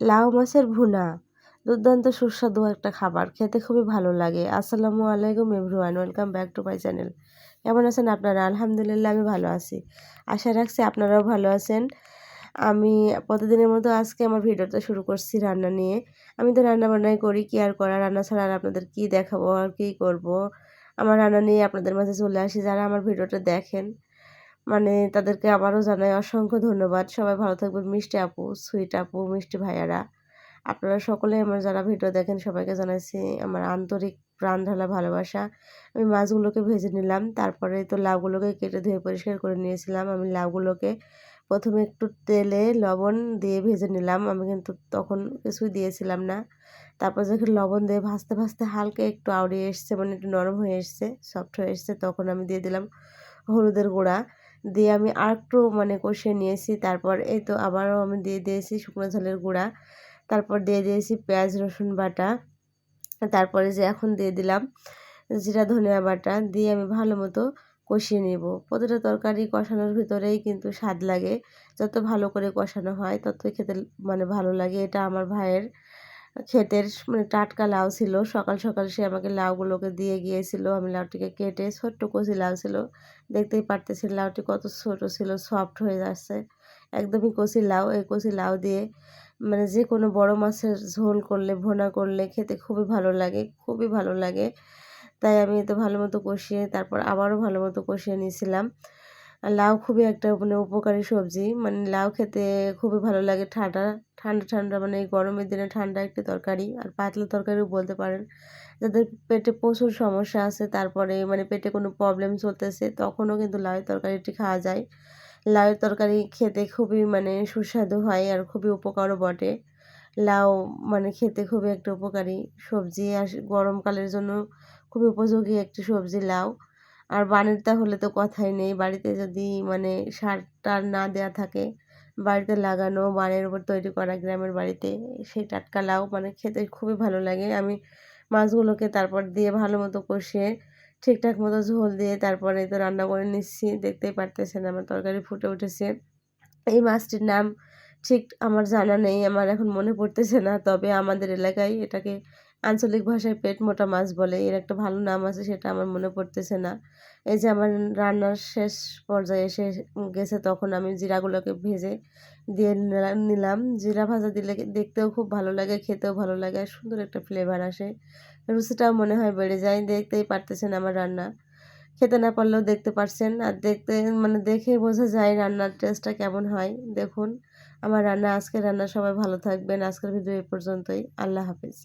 লাউ মাছের ভুনা। দুর্দান্ত সুস্বাদু একটা খাবার। খেতে খুবই ভালো লাগে। আসসালামু আলাইকুম everyone. Welcome back to my channel. কেমন আছেন আপনারা? আলহামদুলিল্লাহ, আমি ভালো আছি। আশা রাখছি আপনারাও ভালো আছেন। আমি প্রতিদিনের মতো আজকে আমার ভিডিওটা শুরু করছি রান্না নিয়ে। আমি তো রান্না বান্নাই করি। কি আর করা রান্না ছাড়া আর আপনাদের কী দেখাবো? আর কী করব? আমার রান্না নিয়ে আপনাদের মাঝে চলে আসি। যারা আমার ভিডিওটা দেখেন মানে তাদেরকে আবারও জানাই অসংখ্য ধন্যবাদ। সবাই ভালো থাকবেন। মিষ্টি আপু, সুইট আপু, মিষ্টি ভাইয়ারা। আপনারা সকলে আমার যারা ভিডিও দেখেন সবাইকে জানাইছি আমার আন্তরিক প্রাণ ঢালা ভালোবাসা। আমি মাছগুলোকে ভেজে নিলাম, তারপরে তো লাউগুলোকে কেটে ধুয়ে পরিষ্কার করে নিয়েছিলাম। আমি লাউগুলোকে প্রথমে একটু তেলে লবণ দিয়ে ভেজে নিলাম। আমি কিন্তু তখন কিছুই দিয়েছিলাম না। তারপর যখন লবণ দিয়ে ভাজতে ভাজতে হালকা একটু আউড়িয়ে এসছে মানে একটু নরম হয়ে এসছে সফট হয়ে এসছে, তখন আমি দিয়ে দিলাম হলুদের গুঁড়া। দিয়ে আমি আর একটু মানে কষিয়ে নিয়েছি। তারপর এই তো আবারও আমি দিয়ে দিয়েছি শুকনো ঝালের গুঁড়া। তারপর দিয়ে দিয়েছি পেঁয়াজ, রসুন বাটা। তারপরে যে এখন দিয়ে দিলাম জিরা ধনিয়া বাটা, দিয়ে আমি ভালো মতো কষিয়ে নেব। প্রতিটা তরকারি কষানোর ভিতরেই কিন্তু স্বাদ লাগে। যত ভালো করে কষানো হয় ততই খেতে মানে ভালো লাগে। এটা আমার ভাইয়ের ক্ষেতের মানে টাটকা লাউ ছিল। সকাল সকাল সে আমাকে লাউগুলোকে দিয়ে গিয়েছিল। আমি লাউটিকে কেটে ছোট্ট কচি লাউ ছিল। দেখতেই পারতেছি লাউটি কত ছোট ছিল, সফট হয়ে যাচ্ছে। একদমই কচি লাউ। এই কচি লাউ দিয়ে মানে যে কোনো বড় মাছের ঝোল করলে, ভোনা করলে খেতে খুবই ভালো লাগে, খুবই ভালো লাগে। তাই আমি তো ভালো মতো কষিয়ে, তারপর আবারও ভালো মতো কষিয়ে নিয়েছিলাম। লাউ খুবই একটা মানে উপকারী সবজি। মানে লাউ খেতে খুবই ভালো লাগে। ঠান্ডা ঠান্ডা ঠান্ডা মানে গরমের দিনে ঠান্ডা একটি তরকারি। আর পাতলা তরকারিও বলতে পারেন। যাদের পেটে প্রচুর সমস্যা আছে, তারপরে মানে পেটে কোনো প্রবলেম চলতেছে, তখনও কিন্তু লাউয়ের তরকারিটি খাওয়া যায়। লাউয়ের তরকারি খেতে খুবই মানে সুস্বাদু হয় আর খুবই উপকারও বটে। লাউ মানে খেতে খুবই একটা উপকারী সবজি। আর গরমকালের জন্য খুবই উপযোগী একটি সবজি লাউ। আর বানেরটা হলে তো কথাই নেই। বাড়িতে যদি মানে সার টার না দেওয়া থাকে, বাড়িতে লাগানো বানের উপর তৈরি করা গ্রামের বাড়িতে, সেই টাটকা লাউ মানে খেতে খুবই ভালো লাগে। আমি মাছগুলোকে তারপর দিয়ে ভালো মতো কষিয়ে, ঠিকঠাক মতো ঝোল দিয়ে তারপরে তো রান্না করে নিচ্ছি। দেখতেই পারতেছেন আমার তরকারি ফুটে উঠেছে। এই মাছটির নাম ঠিক আমার জানা নেই, আমার এখন মনে পড়তেছে না। তবে আমাদের এলাকায় এটাকে আঞ্চলিক ভাষায় পেট মোটা মাছ বলে, এর একটা ভালো নাম আছে সেটা আমার মনে পড়তেছে না। এই যে আমার রান্নার শেষ পর্যায়ে এসে গেছে, তখন আমি জিরাগুলোকে ভেজে দিয়ে নিলাম। জিরা ভাজা দিলে দেখতেও খুব ভালো লাগে, খেতেও ভালো লাগে, সুন্দর একটা ফ্লেভার আসে। রুচিটাও মনে হয় বেড়ে যায়, দেখতেই পারতেছেন আমার রান্না। খেতে না পারলেও দেখতে পারছেন, আর দেখতে মানে দেখে বোঝা যায় রান্নার টেস্টটা কেমন হয়। দেখুন, আমার রান্না, আজকের রান্না সবাই ভালো থাকবেন। আজকের ভিডিও এ পর্যন্তই। আল্লাহ হাফিজ।